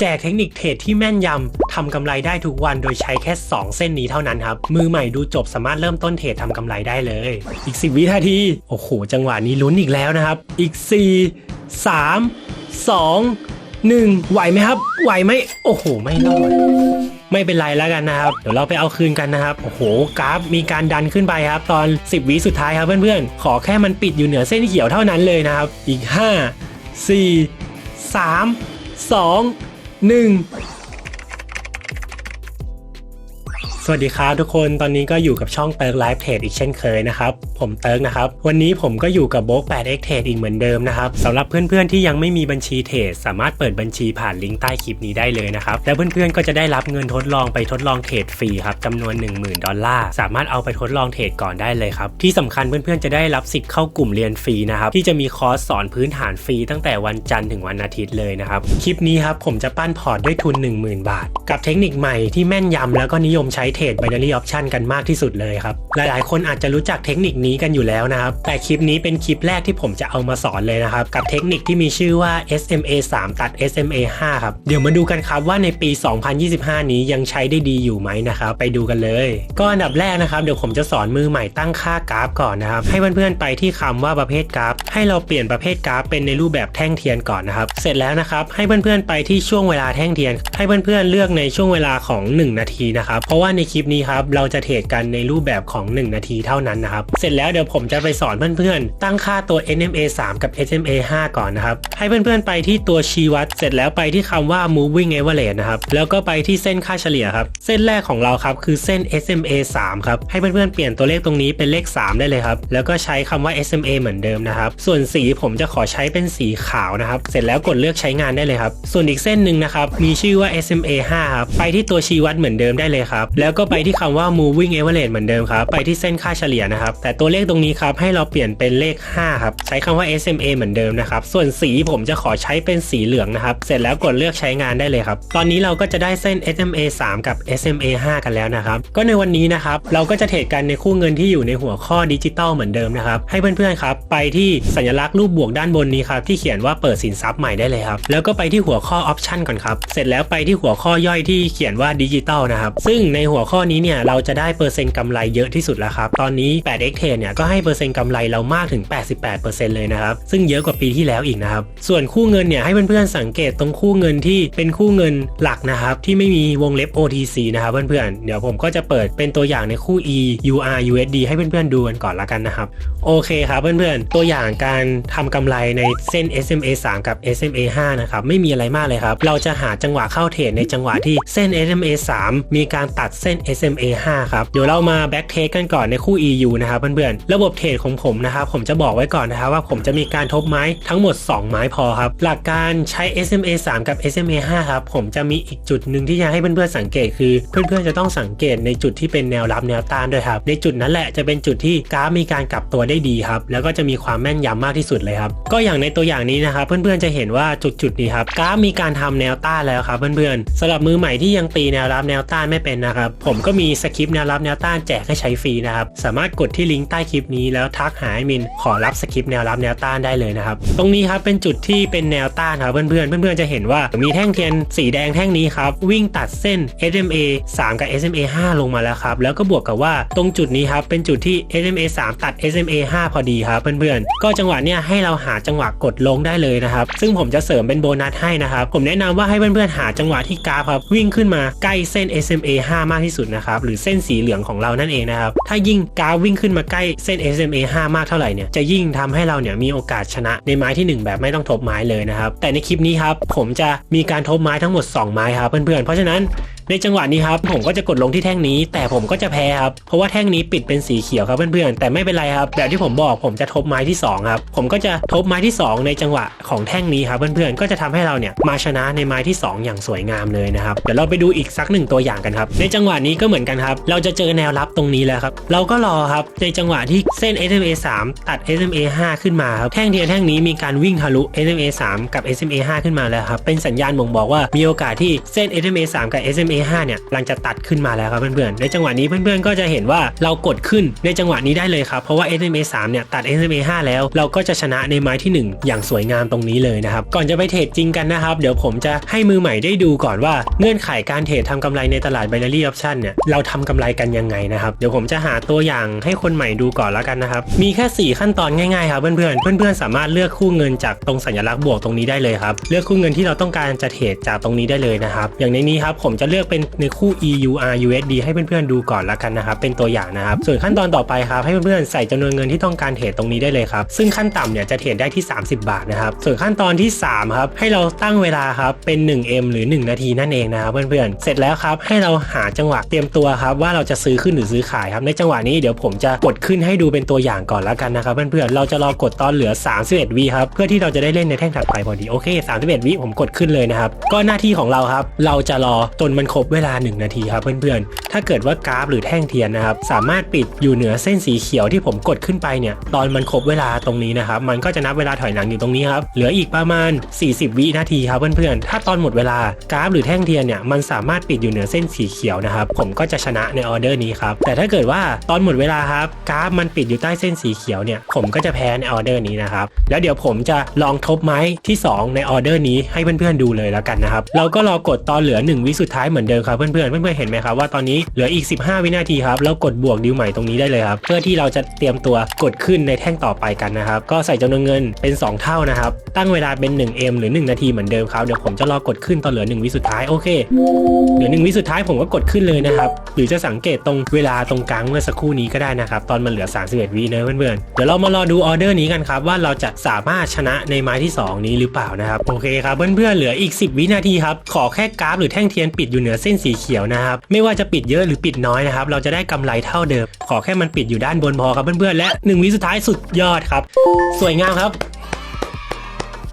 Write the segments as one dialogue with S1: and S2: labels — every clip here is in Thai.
S1: แจกเทคนิคเทรดที่แม่นยำทำกำไรได้ทุกวันโดยใช้แค่ 2 เส้นนี้เท่านั้นครับ มือใหม่ดูจบสามารถเริ่มต้นเทรดทำกำไรได้เลย อีก 10 วินาที โอ้โห จังหวะนี้ลุ้นอีกแล้วนะครับ อีก 4 3 2 1 ไหวไหมครับ ไหวไหมโอ้โห ไม่รอดไม่เป็นไรแล้วกันนะครับ เดี๋ยวเราไปเอาคืนกันนะครับ โอ้โห กราฟมีการดันขึ้นไปครับ ตอน 10 วิสุดท้ายครับเพื่อนๆ ขอแค่มันปิดอยู่เหนือเส้นเขียวเท่านั้นเลยนะครับ อีก 5 4 3 2 1 สวัสดีครับทุกคนตอนนี้ก็อยู่กับช่องเติร์กไลฟ์เทรดอีกเช่นเคยนะครับ ผมเติร์กนะครับ วันนี้ผมก็อยู่กับโบก 8x เทรดอีกเหมือนเดิมนะครับสำหรับเพื่อนๆที่ยังไม่มีบัญชีเทรดสามารถเปิดบัญชีผ่านลิงก์ใต้คลิปนี้ได้เลยนะครับ และเพื่อนๆก็จะได้รับเงินทดลองไปทดลองเทรดฟรีครับจำนวน 10,000 ดอลลาร์สามารถเอาไปทดลองเทรดก่อนได้เลยครับที่สำคัญเพื่อนๆจะได้รับสิทธิ์เข้ากลุ่มเรียนฟรีนะครับที่จะมีคอร์สสอนพื้นฐานฟรีตั้งแต่วันจันทร์ถึงวันอาทิตย์เลยนะครับคลิปนี้ครับผมจะปั้นพอร์ตด้วยทุน 10,000 บาท กับเทคนิคใหม่ที่แม่นยำแล้วก็นิยมใช้เทรด binary option กันมากที่สุดเลยครับ หลายๆ คนอาจจะรู้จักเทคนิคนี้กันอยู่แล้วนะครับ แต่คลิปนี้เป็นคลิปแรกที่ผมจะเอามาสอนเลยนะครับ กับเทคนิคที่มีชื่อว่า SMA 3 ตัด SMA 5 ครับ เดี๋ยวมาดูกันครับว่าในปี 2025 นี้ยังใช้ได้ดีอยู่ไหมนะครับ ไปดูกันเลย ก็อันดับแรกนะครับ เดี๋ยวผมจะสอนมือใหม่ตั้งค่ากราฟก่อนนะครับ ให้เพื่อนๆไปที่คำว่าประเภทกราฟ ให้เราเปลี่ยนประเภทกราฟเป็นในรูปแบบแท่งเทียนก่อนนะครับ เสร็จแล้วนะครับ ให้เพื่อนๆไปที่ช่วงเวลาแท่งเทียน ให้เพื่อนๆเลือกในช่วงเวลาของ 1 นาทีนะครับ เพราะว่าในคลิปนี้ครับเราจะเทรดกันในรูปแบบของ 1 นาทีเท่านั้นนะครับ เสร็จแล้วเดี๋ยวผมจะไปสอนเพื่อนๆ ตั้งค่าตัว NMA 3 กับ SMA 5 ก่อนนะครับ ให้เพื่อนๆไปที่ตัวชี้วัด เสร็จแล้วไปที่คำว่า moving average นะครับ แล้วก็ไปที่เส้นค่าเฉลี่ยครับ เส้นแรกของเราครับคือเส้น SMA 3 ครับ ให้เพื่อนๆเปลี่ยนตัวเลขตรงนี้เป็นเลข 3 ได้เลยครับ แล้วก็ใช้คำว่า SMA เหมือนเดิมนะครับ ส่วนสีผมจะขอใช้เป็นสีขาวนะครับ เสร็จแล้วกดเลือกใช้งานได้เลยครับ ส่วนอีกเส้นหนึ่งนะครับ มีชื่อว่า SMA 5 ครับ ไปที่ตัวชี้วัดเหมือนเดิมได้เลยครับ แล้วก็ไปที่คำว่า moving average เหมือนเดิมครับ ไปที่เส้นค่าเฉลี่ยนะครับ แต่ตัวเลขตรงนี้ครับ ให้เราเปลี่ยนเป็นเลข 5 ครับ ใช้คำว่า SMA เหมือนเดิมนะครับ ส่วนสีผมจะขอใช้เป็นสีเหลืองนะครับ เสร็จแล้วกดเลือกใช้งานได้เลยครับ ตอนนี้เราก็จะได้เส้น SMA 3 กับ SMA 5 กันแล้วนะครับ ก็ในวันนี้นะครับ เราก็จะเทรดกันในคู่เงินที่อยู่ในหัวข้อดิจิตอลเหมือนเดิมนะครับ ให้เพื่อนๆครับ ไปที่สัญลักษณ์รูปบวกด้านบนนี้ครับ ที่เขียนว่าเปิดสินทรัพย์ใหม่ได้เลยครับ แล้วก็ไปที่หัวข้อออปชันก่อนครับ เสร็จแล้วไปที่หัวข้อย่อยที่เขียนว่าดิจิตอลนะครับ ซึ่งในหัวข้อนี้เนี่ยเราจะได้เปอร์เซ็นต์กำไรเยอะที่สุดแล้วครับ ตอนนี้ 8x t r a d เนี่ยก็ให้เปอร์เซ็นต์กำไรเรามากถึง 88%เลยนะครับ ซึ่งเยอะกว่าปีที่แล้วอีกนะครับ ส่วนคู่เงินเนี่ยให้เพื่อนๆสังเกตตรงคู่เงินที่เป็นคู่เงินหลักนะครับ ที่ไม่มีวงเล็บ OTC นะครับเพื่อนๆ เดี๋ยวผมก็จะเปิดเป็นตัวอย่างในคู่ E UR USD ให้เพื่อนๆดูกันก่อนละกันนะครับ โอเคครับเพื่อนๆ ตัวอย่างการทำกำไรในเส้น SMA 3 กับ SMA 5นะครับไม่มีอะไรมากเลยครับ เราจะหาจังหวะเข้าเทรดในจังหวะที่เส้น SMA 3 มีการตัดเเส้น SMA 5 ครับ เดี๋ยวเรามาแบ็กเทสกันก่อนในคู่ EU นะครับเพื่อนๆ ระบบเทรดของผมนะครับผมจะบอกไว้ก่อนนะครับว่าผมจะมีการทบไม้ทั้งหมด 2 ไม้พอครับ หลักการใช้ SMA 3 กับ SMA 5 ครับ ผมจะมีอีกจุดหนึ่งที่จะให้เพื่อนๆสังเกตคือ เพื่อนๆจะต้องสังเกตในจุดที่เป็นแนวรับแนวต้านด้วยครับ ในจุดนั้นแหละจะเป็นจุดที่กราฟมีการกลับตัวได้ดีครับ แล้วก็จะมีความแม่นยำมากที่สุดเลยครับ ก็อย่างในตัวอย่างนี้นะครับเพื่อนๆจะเห็นว่าจุดจุดๆนี้ครับกราฟมีการทำแนวต้านแล้วครับเพื่อนๆสำหรับมือใหม่ที่ยังตีแนวรับแนวต้านไม่เป็นนะครับผมก็มีสคริปต์แนวรับแนวต้านแจกให้ใช้ฟรีนะครับ สามารถกดที่ลิงก์ใต้คลิปนี้แล้วทักหาแอดมินขอรับสคริปต์แนวรับแนวต้านได้เลยนะครับ ตรงนี้ครับเป็นจุดที่เป็นแนวต้านครับเพื่อนๆ เพื่อนๆจะเห็นว่ามีแท่งเทียนสีแดงแท่งนี้ครับวิ่งตัดเส้น SMA 3 กับ SMA 5 ลงมาแล้วครับ แล้วก็บวกกับว่าตรงจุดนี้ครับเป็นจุดที่ SMA 3 ตัด SMA 5 พอดีครับเพื่อนๆ ก็จังหวะเนี้ยให้เราหาจังหวะกดลงได้เลยนะครับ ซึ่งผมจะเสริมเป็นโบนัสให้นะครับ ผมแนะนำว่าให้เพื่อนๆหาจังหวะที่กราฟครับวิ่งขึ้นมาใกล้เส้น SMA 5 มากที่สุดนะครับ หรือเส้นสีเหลืองของเรานั่นเองนะครับ ถ้ายิ่งกราฟวิ่งขึ้นมาใกล้เส้น SMA 5 มากเท่าไหร่เนี่ยจะยิ่งทำให้เราเนี่ยมีโอกาสชนะในไม้ทีหนึ่1 แบบไม่ต้องทบไม้เลยนะครับแต่ในคลิปนี้ครับผมจะมีการทบไม้ทั้งหมด 2 ไม้ครับเพื่อนๆเพราะฉะนั้น ในจังหวะนี้ครับผมก็จะกดลงที่แท่งนี้ แต่ผมก็จะแพ้ครับเพราะว่าแท่งนี้ปิดเป็นสีเขียวครับเพื่อนๆแต่ไม่เป็นไรครับแบบที่ผมบอกผมจะทบไม้ที่สองครับผมก็จะทบไม้ที่สองในจังหวะของแท่งนี้ครับเพื่อนๆก็จะทำให้เราเนี่ยมาชนะในไม้ที่สองอย่างสวยงามเลยนะครับเดี๋ยวเราไปดูอีกสักหนึ่งตัวอย่างกันครับในจังหวะนี้ก็เหมือนกันครับเราจะเจอแนวรับตรงนี้แล้วครับเราก็รอครับในจังหวะที่เส้น SMA 3 ตัด SMA 5 ขึ้นมาครับแท่งเทียนแท่งนี้มีการวิ่งทะลุ SMA 3 กับ SMA 5 ขึ้นมาแล้วครับเป็นสัญญาณบ่งบอกว่ามีโอกาสที่เส้น SMA 3 กับ SMA A5 เนี่ยกำลังจะตัดขึ้นมาแล้วครับเพื่อนๆ ในจังหวะนี้เพื่อนๆ ก็จะเห็นว่าเรากดขึ้นในจังหวะนี้ได้เลยครับ เพราะว่า SMA 3 เนี่ยตัด SMA 5 แล้ว เราก็จะชนะในไม้ที่ 1 อย่างสวยงามตรงนี้เลยนะครับ ก่อนจะไปเทรดจริงกันนะครับ เดี๋ยวผมจะให้มือใหม่ได้ดูก่อนว่าเงื่อนไขการเทรดทำกำไรในตลาด binary option เนี่ยเราทำกำไรกันยังไงนะครับ เดี๋ยวผมจะหาตัวอย่างให้คนใหม่ดูก่อนแล้วกันนะครับ มีแค่ 4 ขั้นตอนง่ายๆครับเพื่อนๆ เพื่อนๆ สามารถเลือกคู่เงินจากตรงสัญลักษณ์บวกตรงนี้ได้เลยครับ เลือกคู่เงินที่เราต้องการจะเทรดจากตรงนี้ได้เลยนะครับ อย่างในนี้ครับผมจะเลือกเป็นในคู่ EUR USD ให้เพื่อนๆดูก่อนล้วกันนะครับเป็นตัวอย่างนะครับส่วนขั้นตอนต่อไปครับให้เพื่อนๆใส่จำนวนเงินที่ต้องการเทรดตรงนี้ได้เลยครับซึ่งขั้นต่ำเนี่ยจะเทรดได้ที่ 30 บาทนะครับส่วนขั้นตอนที่3ครับให้เราตั้งเวลาครับเป็น 1M หรือ 1 นาทีนั่นเองนะครับเพื่อนๆเสร็จแล้วครับให้เราหาจังหวะเตรียมตัวครับว่าเราจะซื้อขึ้นหรือซื้อขายครับในจังหวะนี้เดี๋ยวผมจะกดขึ้นให้ดูเป็นตัวอย่างก่อนล้วกันนะครับเพื่อนๆเราจะรอกดตอนเหลือ 31วิครับเพื่อที่เราจะได้เล่นในแท่งถัดไปพอดีโอเค31วิผมกดขึ้นเลยนะครับก็หน้าที่ของเราครับเราจะรอจนมันครบเวลา 1 นาทีครับเพื่อนๆ ถ้าเกิดว่ากราฟหรือแท่งเทียนนะครับสามารถปิดอยู่เหนือเส้นสีเขียวที่ผมกดขึ้นไปเนี่ยตอนมันครบเวลาตรงนี้นะครับมันก็จะนับเวลาถอยหลังอยู่ตรงนี้ครับเหลืออีกประมาณ 40 วินาทีครับเพื่อนๆ ถ้าตอนหมดเวลากราฟหรือแท่งเทียนเนี่ยมันสามารถปิดอยู่เหนือเส้นสีเขียวนะครับผมก็จะชนะในออเดอร์นี้ครับแต่ถ้าเกิดว่าตอนหมดเวลาครับกราฟมันปิดอยู่ใต้เส้นสีเขียวเนี่ยผมก็จะแพ้ในออเดอร์นี้นะครับแล้วเดี๋ยวผมจะลองทบไม้ที่ 2 ในออเดอร์นี้ให้เพื่อนๆดูเลยแล้วกันนะครับเราก็รอกดตอนเหลือ 1 วิสุดท้ายเหมือนเดิมครับเพื่อนๆเพื่อนๆเห็นไหมครับว่าตอนนี้เหลืออีก 15 วินาทีครับแล้วกดบวกดิวใหม่ตรงนี้ได้เลยครับเพื่อที่เราจะเตรียมตัวกดขึ้นในแท่งต่อไปกันนะครับก็ใส่จำนวนเงินเป็น 2 เท่านะครับตั้งเวลาเป็น 1M หรือ 1 นาทีเหมือนเดิมครับเดี๋ยวผมจะรอกดขึ้นตอนเหลือ 1 วิสุดท้ายโอเคเหลือหนึ่งวิสุดท้ายผมก็กดขึ้นเลยนะครับหรือจะสังเกตตรงเวลาตรงกลางเมื่อสักครู่นี้ก็ได้นะครับตอนมันเหลือ 31 วิเนอะเพื่อนๆเดี๋ยวเรามารอดูออเดอร์นี้กันครับว่าเราจะสามารถชนะในไม้ที่ 2 นี้หรือเปล่านะครับโอเคครับเพื่อนๆเหลืออีก 10 วินาทีครับขอแค่กราฟหรือแท่งเทียนปิดอยู่เหนือเส้นสีเขียวนะครับไม่ว่าจะปิดเยอะหรือปิดน้อยนะครับเราจะได้กำไรเท่าเดิม ขอแค่มันปิดอยู่ด้านบนพอครับเพื่อนๆและ 1 วิสุดท้ายสุดยอดครับ สวยงามครับ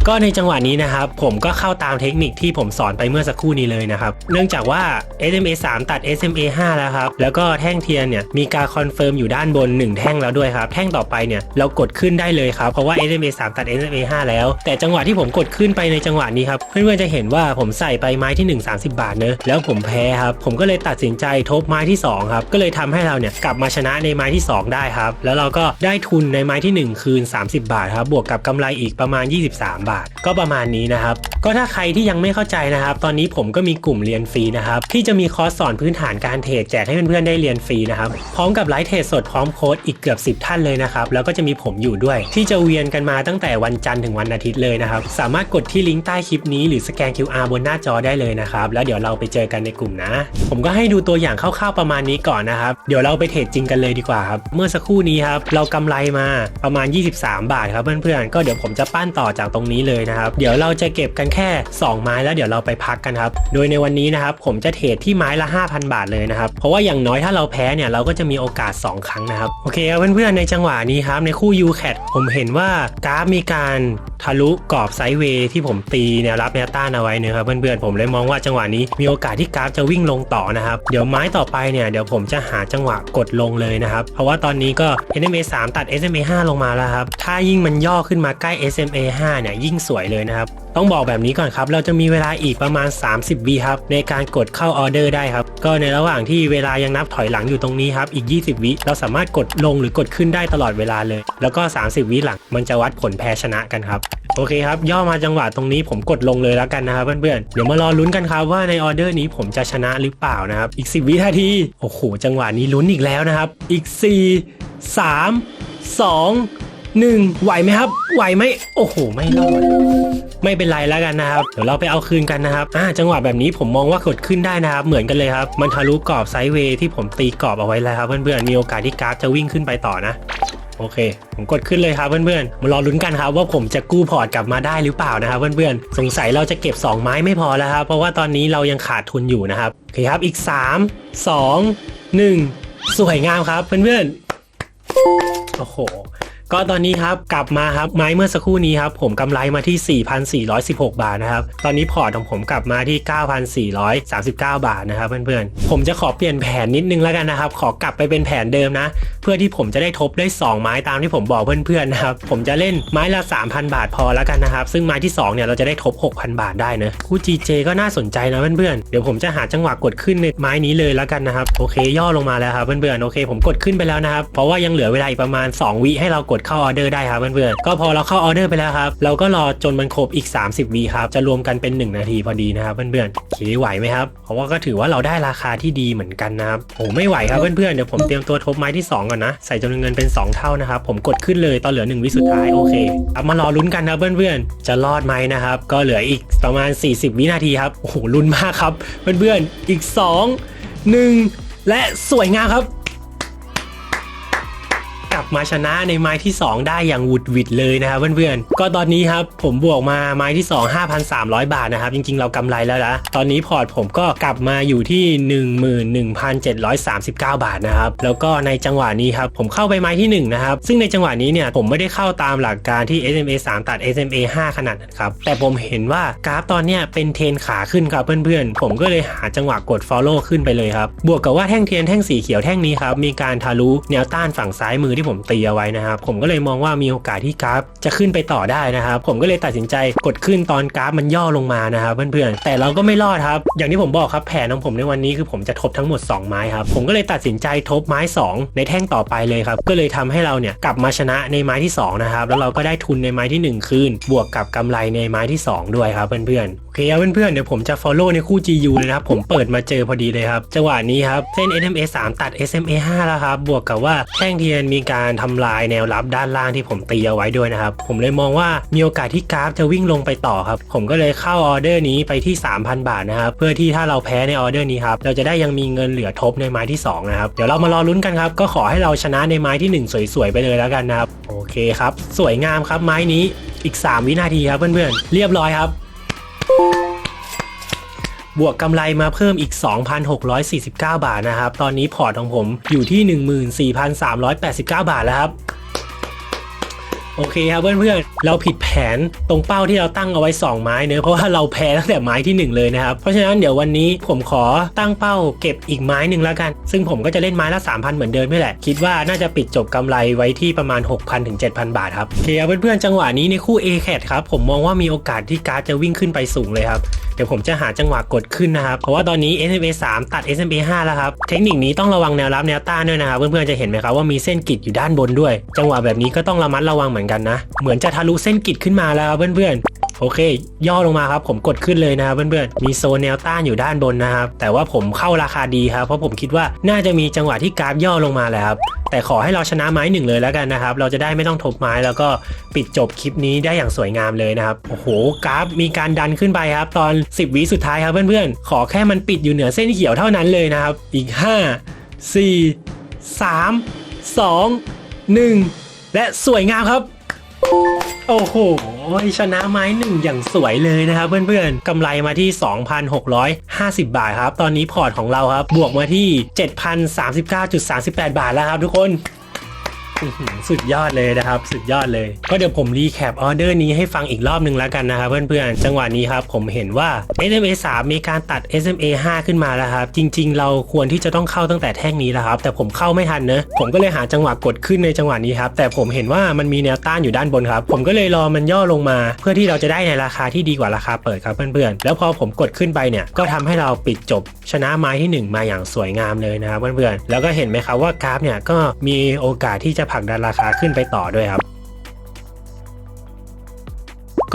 S1: ก็ในจังหวะนี้นะครับ ผมก็เข้าตามเทคนิคที่ผมสอนไปเมื่อสักครู่นี้เลยนะครับ เนื่องจากว่า SMA 3 ตัด SMA 5 แล้วครับ แล้วก็แท่งเทียนเนี่ยมีการคอนเฟิร์มอยู่ด้านบน 1 แท่งแล้วด้วยครับ แท่งต่อไปเนี่ยเรากดขึ้นได้เลยครับ เพราะว่า SMA 3 ตัด SMA 5 แล้ว แต่จังหวะที่ผมกดขึ้นไปในจังหวะนี้ครับ เพื่อนๆจะเห็นว่าผมใส่ไปไม้ที่ 1 30 บาทเนอะแล้วผมแพ้ครับ ผมก็เลยตัดสินใจทบไม้ที่2ครับก็เลยทำให้เราเนี่ยกลับมาชนะในไม้ที่ 2 ได้ครับ แล้วเราก็ได้ทุนในไม้ที่ 1 คืน 30 บาทครับบวกกับกำไรอีกประมาณ 23 บาทก็ประมาณนี้นะครับ ก็ถ้าใครที่ยังไม่เข้าใจนะครับ ตอนนี้ผมก็มีกลุ่มเรียนฟรีนะครับ ที่จะมีคอร์สสอนพื้นฐานการเทรดแจกให้เพื่อนๆได้เรียนฟรีนะครับ พร้อมกับไลฟ์เทรดสดพร้อมโค้ดอีกเกือบ 10 ท่านเลยนะครับ แล้วก็จะมีผมอยู่ด้วย ที่จะเวียนกันมาตั้งแต่วันจันทร์ถึงวันอาทิตย์เลยนะครับ สามารถกดที่ลิงก์ใต้คลิปนี้หรือสแกน QR บนหน้าจอได้เลยนะครับ แล้วเดี๋ยวเราไปเจอกันในกลุ่มนะ ผมก็ให้ดูตัวอย่างคร่าวๆประมาณนี้ก่อนนะครับ เดี๋ยวเราไปเทรดจริงกันเลยดีกว่าครับ เมื่อสักครู่นี้ครับ เรากำไรมาประมาณ 23 บาทครับเพื่อนๆ ก็เดี๋ยวผมจะปั้นต่อจากตรงนี้เลยนะครับ เดี๋ยวเราจะเก็บกันแค่ 2 ไม้แล้วเดี๋ยวเราไปพักกันครับ โดยในวันนี้นะครับผมจะเทรดที่ไม้ละ 5,000 บาทเลยนะครับ เพราะว่าอย่างน้อยถ้าเราแพ้เนี่ยเราก็จะมีโอกาส 2 ครั้งนะครับ โอเคครับเพื่อนๆในจังหวะนี้ครับในคู่ u c a t ผมเห็นว่ากราฟมีการทะลุกรอบไซด์เวย์ที่ผมตีแนวรับแนวต้านเอาไว้นะครับเพื่อนๆผมเลยมองว่าจังหวะนี้มีโอกาสที่กราฟจะวิ่งลงต่อนะครับเดี๋ยวไม้ต่อไปเนี่ยเดี๋ยวผมจะหาจังหวะกดลงเลยนะครับเพราะว่าตอนนี้ก็ SMA 3 ตัด SMA 5 ลงมาแล้วครับถ้ายิ่งมันย่อขึ้นมาใกล้ SMA 5เนี่ยยิ่งสวยเลยนะครับ ต้องบอกแบบนี้ก่อนครับ เราจะมีเวลาอีกประมาณ 30วิครับ ในการกดเข้าออเดอร์ได้ครับ ก็ในระหว่างที่เวลายังนับถอยหลังอยู่ตรงนี้ครับ อีก 20 วิ เราสามารถกดลงหรือกดขึ้นได้ตลอดเวลาเลย แล้วก็ 30 วิหลัง มันจะวัดผลแพ้ชนะกันครับโอเคครับ ย่อมาจังหวะตรงนี้ผมกดลงเลยแล้วกันนะครับเพื่อนๆ เดี๋ยวมารอลุ้นกันครับว่าในออเดอร์นี้ผมจะชนะหรือเปล่านะครับ อีก 10 วินาที โอ้โห จังหวะนี้ลุ้นอีกแล้วนะครับ อีก 4 3 2 1ไหวไหมครับ ไหวไหมโอ้โห ไม่รอดไม่เป็นไรแล้วกันนะครับ เดี๋ยวเราไปเอาคืนกันนะครับอ่าจังหวะแบบนี้ผมมองว่ากดขึ้นได้นะครับ เหมือนกันเลยครับ มันทะลุกรอบไซด์เวย์ที่ผมตีกรอบเอาไว้แล้วครับ เพื่อนๆ มีโอกาสที่กราฟจะวิ่งขึ้นไปต่อนะโอเค ผมกดขึ้นเลยครับเพื่อนๆ มารอลุ้นกันครับว่าผมจะกู้พอร์ตกลับมาได้หรือเปล่านะครับเพื่อนๆ สงสัยเราจะเก็บ 2 ไม้ไม่พอแล้วครับ เพราะว่าตอนนี้เรายังขาดทุนอยู่นะครับ โอเคครับ อีก 3 2 1 สวยงามครับเพื่อนๆ โอ้โห ก็ตอนนี้ครับกลับมาครับไม้เมื่อสักครู่นี้ครับผมกำไรมาที่ 4,416 บาทนะครับตอนนี้พอร์ตของผมกลับมาที่ 9,439 บาทนะครับเพื่อนๆผมจะขอเปลี่ยนแผนนิดนึงแล้วกันนะครับ ขอกลับไปเป็นแผนเดิมนะ เพื่อที่ผมจะได้ทบได้ 2 ไม้ตามที่ผมบอกเพื่อนๆนะครับผมจะเล่นไม้ละ 3,000 บาทพอแล้วกันนะครับซึ่งไม้ที่ 2 เนี่ยเราจะได้ทบ 6,000 บาทได้เนอะคู่ GJ ก็น่าสนใจนะเพื่อนๆเดี๋ยวผมจะหาจังหวะกดขึ้นในไม้นี้เลยแล้วกันนะครับโอเคย่อลงมาแล้วครับเพื่อนๆโอเค ผมกดขึ้นไปแล้วนะครับเพราะว่ายังเหลือเวลาอีกประมาณ 2 วิให้เรากดเข้าออเดอร์ได้ครับเพื่อนๆก็พอเราเข้าออเดอร์ไปแล้วครับเราก็รอจนมันครบอีก 30วิครับจะรวมกันเป็น 1 นาทีพอดีนะครับเพื่อนๆโอเคไหวไหมครับเพราะว่าก็ถือว่าเราได้ราคาที่ดีเหมือนกันนะครับโอ้ไม่ไหวครับเพื่อนๆเดี๋ยวผมเตรียมตัวทบไม้ที่ 2 ก่อนนะ ใส่จำนวนเงินเป็น 2 เท่านะครับผมกดขึ้นเลยตอนเหลือ1วิสุดท้ายโอเคเอามารอลุ้นกันนะเพื่อนๆจะรอดไหมนะครับก็เหลืออีกประมาณ 40 วินาทีครับโอ้โหลุ้นมากครับเพื่อนๆอีก 2 1 และสวยงามครับ กลับมาชนะในไม้ที่ 2 ได้อย่างหวุดหวิดเลยนะครับเพื่อนๆ ก็ตอนนี้ครับผมบวกมาไม้ที่ 2 5,300 บาทนะครับ จริงๆ เรากำไรแล้วนะ ตอนนี้พอร์ตผมก็กลับมาอยู่ที่ 11,739 บาทนะครับ แล้วก็ในจังหวะนี้ครับผมเข้าไปไม้ที่1นะครับ ซึ่งในจังหวะนี้เนี่ยผมไม่ได้เข้าตามหลักการที่ SMA 3 ตัด SMA 5 ขนาดนั้นครับ แต่ผมเห็นว่ากราฟตอนเนี้ยเป็นเทรนขาขึ้นครับเพื่อนๆ ผมก็เลยหาจังหวะกด follow ขึ้นไปเลยครับ บวกกับว่าแท่งเทียนแท่งสีเขียวแท่งนี้ครับมีการทะลุแนวต้านฝั่งซ้ายมือที่ผมตีเอาไว้นะครับ ผมก็เลยมองว่ามีโอกาสที่กราฟจะขึ้นไปต่อได้นะครับ ผมก็เลยตัดสินใจกดขึ้นตอนกราฟมันย่อลงมานะครับเพื่อนๆแต่เราก็ไม่รอดครับ อย่างที่ผมบอกครับแผนของผมในวันนี้คือผมจะทบทั้งหมด 2 ไม้ครับ ผมก็เลยตัดสินใจทบไม้ 2 ในแท่งต่อไปเลยครับ ก็เลยทำให้เราเนี่ยกลับมาชนะในไม้ที่2นะครับ แล้วเราก็ได้ทุนในไม้ที่ 1 คืน บวกกับกำไรในไม้ที่ 2 ด้วยครับเพื่อนๆโอ เคครับเพื่อนๆเดี๋ยวผมจะ follow ในคู่ GU เลยนะครับ ผมเปิดมาเจอพอดีเลยครับ จังหวะนี้ครับ เส้น SMA 3 ตัด SMA 5 แล้วครับ บวกกับว่าแท่งเทียนมีการทำลายแนวรับด้านล่างที่ผมตีเอาไว้ด้วยนะครับ ผมเลยมองว่ามีโอกาสที่กราฟจะวิ่งลงไปต่อครับ ผมก็เลยเข้าออเดอร์นี้ไปที่ 3,000 บาทนะครับ เพื่อที่ถ้าเราแพ้ในออเดอร์นี้ครับ เราจะได้ยังมีเงินเหลือทบในไม้ที่2นะครับ เดี๋ยวเรามารอลุ้นกันครับ ก็ขอให้เราชนะในไม้ที่ 1 สวยๆไปเลยแล้วกันนะครับ โอเคครับ สวยงามครับไม้นี้อีก 3 วินาทีครับเพื่อนๆ เรียบร้อยครับ บวกกำไรมาเพิ่มอีก 2,649 บาทนะครับ ตอนนี้พอร์ตของผมอยู่ที่ 14,389 บาทแล้วครับโอเคครับเพื่อนๆ เราผิดแผนตรงเป้าที่เราตั้งเอาไว้ 2 ไม้เนอะเพราะว่าเราแพ้ตั้งแต่ไม้ที่ 1 เลยนะครับ เพราะฉะนั้นเดี๋ยววันนี้ผมขอตั้งเป้าเก็บอีกไม้หนึ่งแล้วกัน ซึ่งผมก็จะเล่นไม้ละ 3,000 เหมือนเดิมนี่แหละ คิดว่าน่าจะปิดจบกำไรไว้ที่ประมาณ 6,000ถึง7,000 บาทครับโอเคครับเพื่อนๆ จังหวะนี้ในคู่ a c a t ครับผมมองว่ามีโอกาสที่การ์ดจะวิ่งขึ้นไปสูงเลยครับ เดี๋ยวผมจะหาจังหวะกดขึ้นนะครับ เพราะว่าตอนนี้ SMA 3 ตัด SMA 5 แล้วครับ เทคนิคนี้ต้องระวังแนวรับแนวต้านด้วยนะครับ เพื่อนๆจะเห็นไหมครับว่ามีเส้นกิดอยู่ด้านบนด้วย จังหวะแบบนี้ก็ต้องระมัดระวังเหมือนกันนะ เหมือนจะทะลุเส้นกิดขึ้นมาแล้วครับเพื่อนๆ โอเค ย่อลงมาครับ ผมกดขึ้นเลยนะครับเพื่อนๆมีโซนแนวต้านอยู่ด้านบนนะครับ แต่ว่าผมเข้าราคาดีครับ เพราะผมคิดว่าน่าจะมีจังหวะที่กราฟย่อลงมาแล้วครับแต่ขอให้เราชนะไม้หนึ่งเลยแล้วกันนะครับ เราจะได้ไม่ต้องทบไม้แล้วก็ปิดจบคลิปนี้ได้อย่างสวยงามเลยนะครับ โอ้โห กราฟมีการดันขึ้นไปครับ ตอน 10วิสุดท้ายครับเพื่อนๆ ขอแค่มันปิดอยู่เหนือเส้นเขียวเท่านั้นเลยนะครับ อีก 5 4 3 2 1 และสวยงามครับ โอ้โห ชนะไม้หนึ่งอย่างสวยเลยนะครับเพื่อนๆกำไรมาที่ 2,650 บาทครับ ตอนนี้พอร์ตของเราครับ บวกมาที่ 7,039.38 บาทแล้วครับทุกคน สุดยอดเลยนะครับ สุดยอดเลย ก็เดี๋ยวผมรีแคปออเดอร์นี้ให้ฟังอีกรอบหนึ่งแล้วกันนะครับ เพื่อนๆ จังหวะนี้ครับผมเห็นว่า SMA 3มีการตัด SMA 5 ขึ้นมาแล้วครับ จริง ๆ เราควรที่จะต้องเข้าตั้งแต่แท่งนี้แล้วครับ แต่ผมเข้าไม่ทันเนอะผมก็เลยหาจังหวะกดขึ้นในจังหวะนี้ครับ แต่ผมเห็นว่ามันมีแนวต้านอยู่ด้านบนครับ ผมก็เลยรอมันย่อลงมา เพื่อที่เราจะได้ในราคาที่ดีกว่าราคาเปิดครับเพื่อนๆ แล้วพอผมกดขึ้นไปเนี่ย ก็ทำให้เราปิดจบชนะไม้ที่หนึ่งมาอย่างสวยงามเลยนะครับเพื่อนๆ แล้วก็เห็นไหมครับว่ากราฟเนี่ยก็มีโอกาสที่จะผลักดันราคาขึ้นไปต่อด้วยครับ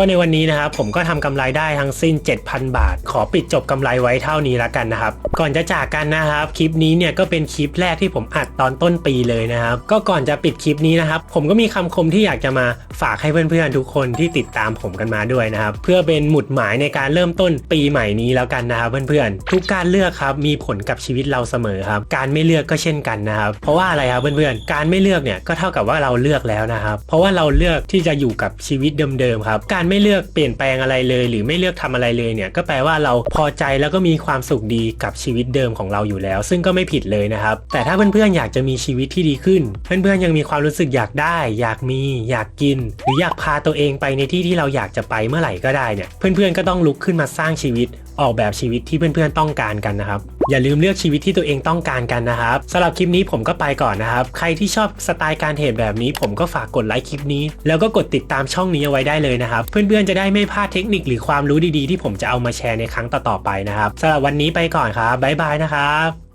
S1: ก็ในวันนี้นะครับผมก็ทำกำไรได้ทั้งสิ้น 7,000 บาท ขอปิดจบกำไรไว้เท่านี้ล้วกันนะครับ ก่อนจะจากกันนะครับ คลิปนี้เนี่ยก็เป็นคลิปแรกที่ผมอัดตอนต้นปีเลยนะครับ ก็ก่อนจะปิดคลิปนี้นะครับ ผมก็มีคำคมที่อยากจะมาฝากให้เพื่อนๆทุกคนที่ติดตามผมกันมาด้วยนะครับ เพื่อเป็นหมุดหมายในการเริ่มต้นปีใหม่นี้แล้วกันนะครับเพื่อนๆ ทุกการเลือกครับมีผลกับชีวิตเราเสมอครับ การไม่เลือกก็เช่นกันนะครับ เพราะว่าอะไรครับเพื่อนๆ การไม่เลือกเนี่ยก็เท่ากับว่าเราเลือกแล้วนะครับ เพราะว่าเราเลือกที่จะอยู่กับชีวิตเดิมๆครับ การไม่เลือกเปลี่ยนแปลงอะไรเลย หรือไม่เลือกทำอะไรเลยเนี่ยก็แปลว่าเราพอใจแล้วก็มีความสุขดีกับชีวิตเดิมของเราอยู่แล้ว ซึ่งก็ไม่ผิดเลยนะครับ แต่ถ้าเพื่อนๆอยากจะมีชีวิตที่ดีขึ้น เพื่อนๆยังมีความรู้สึกอยากได้ อยากมี อยากกิน หรืออยากพาตัวเองไปในที่ที่เราอยากจะไปเมื่อไหร่ก็ได้เนี่ยเพื่อนๆก็ต้องลุกขึ้นมาสร้างชีวิต ออกแบบชีวิตที่เพื่อนๆต้องการกันนะครับ อย่าลืมเลือกชีวิตที่ตัวเองต้องการกันนะครับสำหรับคลิปนี้ผมก็ไปก่อนนะครับ ใครที่ชอบสไตล์การเทรดแบบนี้ ผมก็ฝากกดไลค์คลิปนี้ แล้วก็กดติดตามช่องนี้เอาไว้ได้เลยนะครับ เพื่อนๆจะได้ไม่พลาดเทคนิคหรือความรู้ดีๆ ที่ผมจะเอามาแชร์ในครั้งต่อๆไปนะครับสำหรับวันนี้ไปก่อนครับบ๊ายบายนะครับ